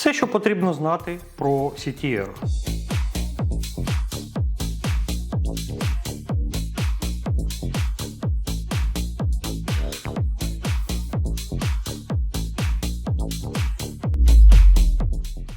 Все, що потрібно знати про CTR.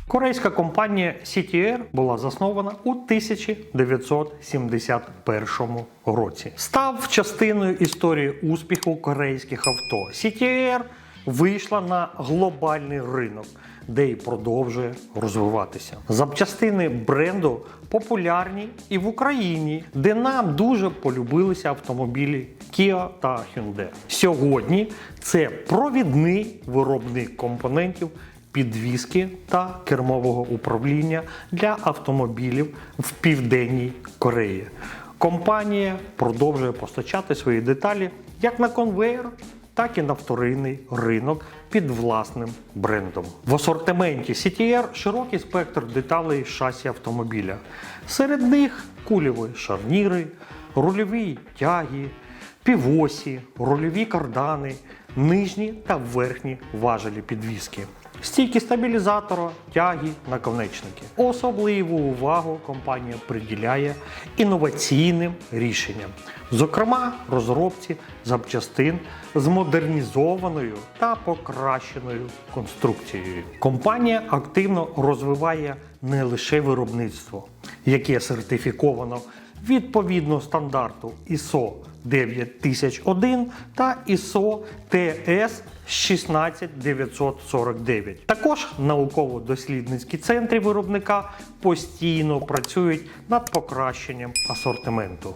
Корейська компанія CTR була заснована у 1971 році. Став частиною історії успіху корейських авто. CTR вийшла на глобальний ринок, де й продовжує розвиватися. Запчастини бренду популярні і в Україні, де нам дуже полюбилися автомобілі Kia та Hyundai. Сьогодні це провідний виробник компонентів підвіски та кермового управління для автомобілів в Південній Кореї. Компанія продовжує постачати свої деталі як на конвейер, так і на вторинний ринок під власним брендом. В асортименті CTR широкий спектр деталей шасі автомобіля. Серед них кульові шарніри, рульові тяги, півосі, рульові кардани, нижні та верхні важелі підвіски. Стійки стабілізатора, тяги, наконечники. Особливу увагу компанія приділяє інноваційним рішенням, зокрема розробці запчастин з модернізованою та покращеною конструкцією. Компанія активно розвиває не лише виробництво, яке сертифіковано відповідно стандарту ISO 9001 та ISO TS 16949. Також науково-дослідницькі центри виробника постійно працюють над покращенням асортименту.